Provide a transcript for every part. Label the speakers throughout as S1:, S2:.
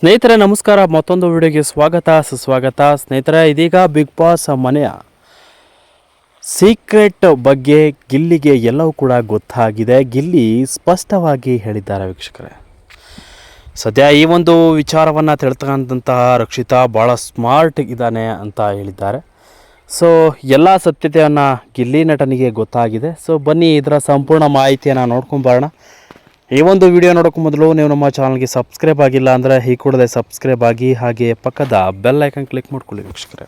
S1: ಸ್ನೇಹಿತರೆ, ನಮಸ್ಕಾರ. ಮತ್ತೊಂದು ವಿಡಿಯೋಗೆ ಸ್ವಾಗತ. ಸುಸ್ವಾಗತ. ಸ್ನೇಹಿತರೆ, ಇದೀಗ ಬಿಗ್ ಬಾಸ್ ಮನೆಯ ಸೀಕ್ರೆಟ್ ಬಗ್ಗೆ ಗಿಲ್ಲಿಗೆ ಎಲ್ಲವೂ ಕೂಡ ಗೊತ್ತಾಗಿದೆ. ಗಿಲ್ಲಿ ಸ್ಪಷ್ಟವಾಗಿ ಹೇಳಿದ್ದಾರೆ ವೀಕ್ಷಕರೇ. ಸದ್ಯ ಈ ಒಂದು ವಿಚಾರವನ್ನು ತಿಳ್ತಕ್ಕಂತಹ ರಕ್ಷಿತಾ ಭಾಳ ಸ್ಮಾರ್ಟ್ ಇದ್ದಾನೆ ಅಂತ ಹೇಳಿದ್ದಾರೆ. ಸೊ ಎಲ್ಲ ಸತ್ಯತೆಯನ್ನು ಗಿಲ್ಲಿ ನಟನಿಗೆ ಗೊತ್ತಾಗಿದೆ. ಸೊ ಬನ್ನಿ, ಇದರ ಸಂಪೂರ್ಣ ಮಾಹಿತಿಯನ್ನು ನೋಡ್ಕೊಂಬರೋಣ ಈ ಒಂದು ವಿಡಿಯೋ ನೋಡೋಕೆ ಮೊದಲು ನೀವು ನಮ್ಮ ಚಾನಲ್ಗೆ ಸಬ್ಸ್ಕ್ರೈಬ್ ಆಗಿಲ್ಲ ಅಂದರೆ ಈ ಕೂಡಲೇ ಸಬ್ಸ್ಕ್ರೈಬ್ ಆಗಿ ಹಾಗೆ ಪಕ್ಕದ ಬೆಲ್ ಐಕನ್ ಕ್ಲಿಕ್ ಮಾಡ್ಕೊಳ್ಳಿ ವೀಕ್ಷಕರೇ.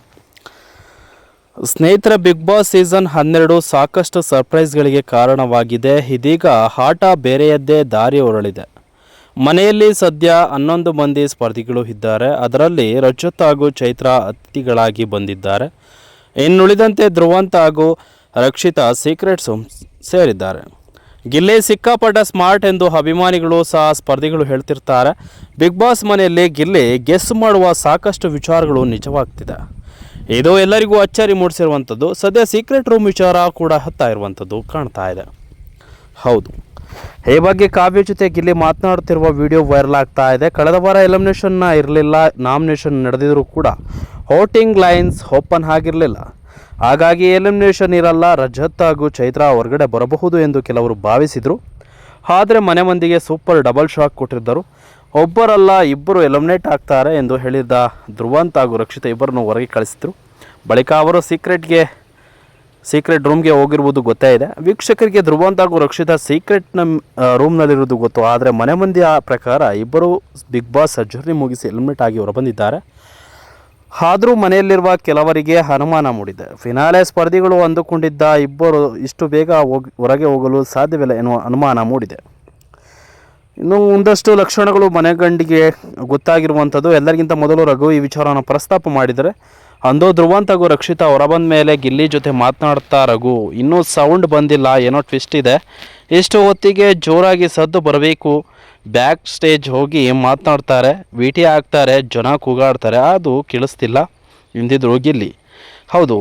S1: ಸ್ನೇಹಿತರ, ಬಿಗ್ ಬಾಸ್ ಸೀಸನ್ ಹನ್ನೆರಡು ಸಾಕಷ್ಟು ಸರ್ಪ್ರೈಸ್ಗಳಿಗೆ ಕಾರಣವಾಗಿದೆ. ಇದೀಗ ಆಟ ಬೇರೆಯದ್ದೇ ದಾರಿ ಹೊರಳಿದೆ ಮನೆಯಲ್ಲಿ ಸದ್ಯ ಹನ್ನೊಂದು ಮಂದಿ ಸ್ಪರ್ಧಿಗಳು ಇದ್ದಾರೆ. ಅದರಲ್ಲಿ ರಜತ್ ಹಾಗೂ ಚೈತ್ರ ಅತಿಥಿಗಳಾಗಿ ಬಂದಿದ್ದಾರೆ. ಇನ್ನುಳಿದಂತೆ ಧ್ರುವಂತ ಹಾಗೂ ರಕ್ಷಿತಾ ಸೀಕ್ರೆಟ್ಸ್ ಸೇರಿದ್ದಾರೆ. ಗಿಲ್ಲಿ ಸಿಕ್ಕಾಪಟ್ಟ ಸ್ಮಾರ್ಟ್ ಎಂದು ಅಭಿಮಾನಿಗಳು ಸಹ ಸ್ಪರ್ಧಿಗಳು ಹೇಳ್ತಿರ್ತಾರೆ. ಬಿಗ್ ಬಾಸ್ ಮನೆಯಲ್ಲಿ ಗಿಲ್ಲಿ ಗೆಸ್ ಮಾಡುವ ಸಾಕಷ್ಟು ವಿಚಾರಗಳು ನಿಜವಾಗ್ತಿದೆ. ಇದು ಎಲ್ಲರಿಗೂ ಅಚ್ಚರಿ ಮೂಡಿಸಿರುವಂಥದ್ದು. ಸದ್ಯ ಸೀಕ್ರೆಟ್ ರೂಮ್ ವಿಚಾರ ಕೂಡ ಹತ್ತಾ ಇರುವಂಥದ್ದು ಕಾಣ್ತಾ ಇದೆ. ಹೌದು. ಈ ಬಗ್ಗೆ ಕಾವ್ಯ ಜೊತೆ ಗಿಲ್ಲಿ ಮಾತನಾಡುತ್ತಿರುವ ವಿಡಿಯೋ ವೈರಲ್ ಆಗ್ತಾ ಇದೆ. ಕಳೆದ ವಾರ ಎಲಿಮಿನೇಷನ್ನ ಇರಲಿಲ್ಲ. ನಾಮಿನೇಷನ್ ನಡೆದಿದ್ರೂ ಕೂಡ ವೋಟಿಂಗ್ ಲೈನ್ಸ್ ಓಪನ್ ಆಗಿರಲಿಲ್ಲ. ಹಾಗಾಗಿ ಎಲಿಮಿನೇಷನ್ ಇರಲ್ಲ, ರಜತ್ ಹಾಗೂ ಚೈತ್ರಾ ಹೊರಗಡೆ ಬರಬಹುದು ಎಂದು ಕೆಲವರು ಭಾವಿಸಿದರು. ಆದರೆ ಮನೆ ಮಂದಿಗೆ ಸೂಪರ್ ಡಬಲ್ ಶಾಕ್ ಕೊಟ್ಟಿದ್ದರು. ಒಬ್ಬರಲ್ಲ ಇಬ್ಬರು ಎಲಿಮಿನೇಟ್ ಆಗ್ತಾರೆ ಎಂದು ಹೇಳಿದ ಧ್ರುವಂತ್ ಹಾಗೂ ರಕ್ಷಿತ ಇಬ್ಬರನ್ನು ಹೊರಗೆ ಕಳಿಸಿದರು. ಬಳಿಕ ಅವರು ಸೀಕ್ರೆಟ್ಗೆ ಸೀಕ್ರೆಟ್ ರೂಮ್ಗೆ ಹೋಗಿರುವುದು ಗೊತ್ತೇ ಇದೆ. ವೀಕ್ಷಕರಿಗೆ ಧ್ರುವಂತ್ ಹಾಗೂ ರಕ್ಷಿತ ಸೀಕ್ರೆಟ್ನ ರೂಮ್ನಲ್ಲಿರುವುದು ಗೊತ್ತು. ಆದರೆ ಮನೆ ಆ ಪ್ರಕಾರ ಇಬ್ಬರು ಬಿಗ್ ಬಾಸ್ ಸರ್ಜರಿ ಮುಗಿಸಿ ಎಲಿಮಿನೇಟ್ ಆಗಿ ಹೊರಬಂದಿದ್ದಾರೆ. ಆದರೂ ಮನೆಯಲ್ಲಿರುವ ಕೆಲವರಿಗೆ ಅನುಮಾನ ಮೂಡಿದೆ. ಫಿನಾಲೆ ಸ್ಪರ್ಧಿಗಳು ಅಂದುಕೊಂಡಿದ್ದ ಇಬ್ಬರು ಇಷ್ಟು ಬೇಗ ಹೋಗಿ, ಹೊರಗೆ ಹೋಗಲು ಸಾಧ್ಯವಿಲ್ಲ ಎನ್ನುವ ಅನುಮಾನ ಮೂಡಿದೆ. ಇನ್ನು ಒಂದಷ್ಟು ಲಕ್ಷಣಗಳು ಮನೆಗಂಡಿಗೆ ಗೊತ್ತಾಗಿರುವಂಥದ್ದು. ಎಲ್ಲರಿಗಿಂತ ಮೊದಲು ರಘು ಈ ವಿಚಾರವನ್ನು ಪ್ರಸ್ತಾಪ ಮಾಡಿದರೆ ಅಂದು ಧ್ರುವಂತ್ ಹಾಗೂ ರಕ್ಷಿತಾ, ಹೊರಬಂದ ಮೇಲೆ ಗಿಲ್ಲಿ ಜೊತೆ ಮಾತನಾಡ್ತಾ ರಘು. ಇನ್ನೂ ಸೌಂಡ್ ಬಂದಿಲ್ಲ, ಏನೋ ಟ್ವಿಸ್ಟ್ ಇದೆ. ಇಷ್ಟು ಹೊತ್ತಿಗೆ ಜೋರಾಗಿ ಸದ್ದು ಬರಬೇಕು. ಬ್ಯಾಕ್ ಸ್ಟೇಜ್ ಹೋಗಿ ಮಾತನಾಡ್ತಾರೆ. ವಿಟಿ ಹಾಕ್ತಾರೆ ಜನ ಕೂಗಾಡ್ತಾರೆ, ಅದು ಕೇಳಿಸ್ತಿಲ್ಲ. ಹಿಂದಿದ್ರು ಗಿಲ್ಲಿ. ಹೌದು,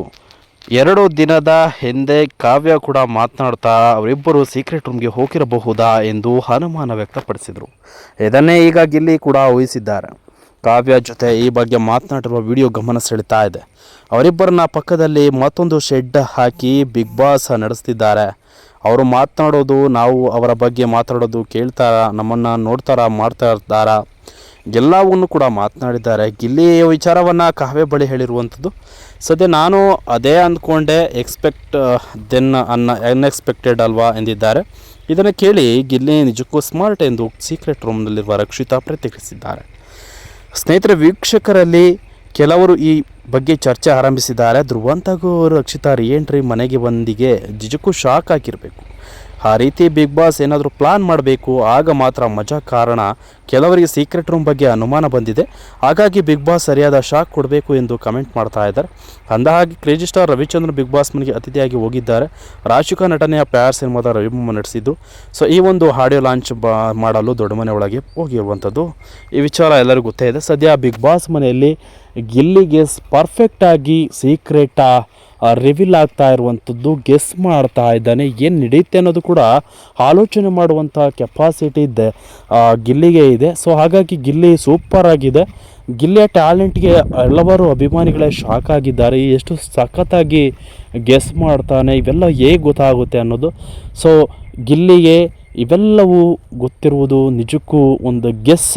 S1: ಎರಡು ದಿನದ ಹಿಂದೆ ಕಾವ್ಯ ಕೂಡ ಮಾತನಾಡ್ತಾ ಅವರಿಬ್ಬರು ಸೀಕ್ರೆಟ್ ರೂಮ್ಗೆ ಹೋಗಿರಬಹುದಾ ಎಂದು ಅನುಮಾನ ವ್ಯಕ್ತಪಡಿಸಿದರು. ಇದನ್ನೇ ಈಗ ಗಿಲ್ಲಿ ಕೂಡ ಊಹಿಸಿದ್ದಾರೆ. ಕಾವ್ಯ ಜೊತೆ ಈ ಬಗ್ಗೆ ಮಾತನಾಡಿರುವ ವಿಡಿಯೋ ಗಮನ ಸೆಳಿತಾ ಇದೆ. ಅವರಿಬ್ಬರನ್ನ ಪಕ್ಕದಲ್ಲಿ ಮತ್ತೊಂದು ಶೆಡ್ ಹಾಕಿ ಬಿಗ್ ಬಾಸ್ ನಡೆಸ್ತಿದ್ದಾರೆ. ಅವರು ಮಾತನಾಡೋದು ನಾವು ಅವರ ಬಗ್ಗೆ ಮಾತಾಡೋದು ಕೇಳ್ತಾರ, ನಮ್ಮನ್ನು ನೋಡ್ತಾರ, ಮಾಡ್ತಾ ಇರ್ತಾರ? ಎಲ್ಲವನ್ನು ಕೂಡ ಮಾತನಾಡಿದ್ದಾರೆ. ಗಿಲ್ಲಿ ವಿಚಾರವನ್ನು ಕಾವ್ಯ ಬಳಿ ಹೇಳಿರುವಂಥದ್ದು, ಸದ್ಯ ನಾನು ಅದೇ ಅಂದ್ಕೊಂಡೆ ಎಕ್ಸ್ಪೆಕ್ಟ್ ದೆನ್ ಅನ್ನ ಅನ್ಎಕ್ಸ್ಪೆಕ್ಟೆಡ್ ಅಲ್ವಾ ಎಂದಿದ್ದಾರೆ. ಇದನ್ನು ಕೇಳಿ ಗಿಲ್ಲಿ ನಿಜಕ್ಕೂ ಸ್ಮಾರ್ಟ್ ಎಂದು ಸೀಕ್ರೆಟ್ ರೂಮ್ನಲ್ಲಿರುವ ರಕ್ಷಿತಾ ಪ್ರತಿಕ್ರಿಯಿಸಿದ್ದಾರೆ ಸ್ನೇಹಿತರೆ, ವೀಕ್ಷಕರಲ್ಲಿ ಕೆಲವರು ಈ ಬಗ್ಗೆ ಚರ್ಚೆ ಆರಂಭಿಸಿದ್ದಾರೆ. ಧ್ರುವಂತಗೂ ರಕ್ಷಿತಾ ರಿಎಂಟ್ರಿ ಮನೆಗೆ ಬಂದಿಗೆ ನಿಜಕ್ಕೂ ಶಾಕ್ ಆಗಿರಬೇಕು. ಆ ರೀತಿ ಬಿಗ್ ಬಾಸ್ ಏನಾದರೂ ಪ್ಲಾನ್ ಮಾಡಬೇಕು, ಆಗ ಮಾತ್ರ ಮಜಾ ಕಾರಣ ಕೆಲವರಿಗೆ ಸೀಕ್ರೆಟ್ ರೂಮ್ ಬಗ್ಗೆ ಅನುಮಾನ ಬಂದಿದೆ. ಹಾಗಾಗಿ ಬಿಗ್ ಬಾಸ್ ಸರಿಯಾದ ಶಾಕ್ ಕೊಡಬೇಕು ಎಂದು ಕಮೆಂಟ್ ಮಾಡ್ತಾ ಇದ್ದಾರೆ. ಅಂದಹಾಗೆ crazy star Ravichandran Bigg Boss ಮನೆಗೆ ಅತಿಥಿಯಾಗಿ ಹೋಗಿದ್ದಾರೆ. ರಾಶಿಕಾ ನಟನೆಯ ಪ್ಯಾರ್ ಸಿನಿಮಾದ ರವಿಮೊಮ್ಮ ನಡೆಸಿದ್ದು ಸೊ ಈ ಒಂದು ಆಡಿಯೋ ಲಾಂಚ್ ಬಾ ಮಾಡಲು ದೊಡ್ಡ ಮನೆ ಒಳಗೆ ಹೋಗಿರುವಂಥದ್ದು ಈ ವಿಚಾರ ಎಲ್ಲರಿಗೂ ಗೊತ್ತೇ ಇದೆ. ಸದ್ಯ ಬಿಗ್ ಬಾಸ್ ಮನೆಯಲ್ಲಿ ಗಿಲ್ಲಿಗೆ ಪರ್ಫೆಕ್ಟಾಗಿ ಸೀಕ್ರೆಟ ರಿವೀಲ್ ಆಗ್ತಾ ಇರುವಂಥದ್ದು ಗೆಸ್ ಮಾಡ್ತಾ ಇದ್ದಾನೆ. ಏನು ನಡೆಯುತ್ತೆ ಅನ್ನೋದು ಕೂಡ ಆಲೋಚನೆ ಮಾಡುವಂಥ ಕೆಪಾಸಿಟಿ ಇದೆ. ಗಿಲ್ಲಿಗೆ ಇದೆ. ಸೊ ಹಾಗಾಗಿ ಗಿಲ್ಲಿ ಸೂಪರ್ ಆಗಿದೆ. ಗಿಲ್ಲಿಯ ಟ್ಯಾಲೆಂಟ್ಗೆ ಹಲವಾರು ಅಭಿಮಾನಿಗಳೇ ಶಾಕ್ ಆಗಿದ್ದಾರೆ. ಎಷ್ಟು ಸಖತ್ತಾಗಿ ಗೆಸ್ ಮಾಡ್ತಾನೆ, ಇವೆಲ್ಲ ಹೇಗೆ ಗೊತ್ತಾಗುತ್ತೆ ಅನ್ನೋದು. ಸೊ ಗಿಲ್ಲಿಗೆ ಇವೆಲ್ಲವೂ ಗೊತ್ತಿರುವುದು, ನಿಜಕ್ಕೂ ಒಂದು ಗೆಸ್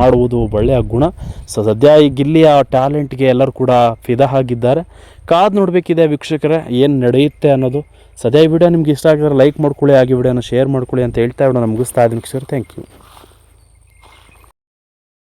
S1: ಮಾಡುವುದು ಒಳ್ಳೆಯ ಗುಣ. ಸೊ ಸದ್ಯ ಈ ಗಿಲ್ಲಿಯ ಟ್ಯಾಲೆಂಟ್ಗೆ ಎಲ್ಲರೂ ಕೂಡ ಫಿದಾ ಆಗಿದ್ದಾರೆ. ಕಾದು ನೋಡಬೇಕಿದೆ ವೀಕ್ಷಕರೇ, ಏನು ನಡೆಯುತ್ತೆ ಅನ್ನೋದು. ಸದ್ಯ ಈ ವಿಡಿಯೋ ನಿಮ್ಗೆ ಇಷ್ಟ ಆಗಿದ್ರೆ ಲೈಕ್ ಮಾಡ್ಕೊಳ್ಳಿ ಆಗಿ ವಿಡಿಯೋನ ಶೇರ್ ಮಾಡ್ಕೊಳ್ಳಿ ಅಂತ ಹೇಳ್ತಾ ವಿಡಿಯೋನ ಮುಗಿಸ್ತಾ ಇದ್ದೀನಿ ಸರ್ ಥ್ಯಾಂಕ್ ಯು.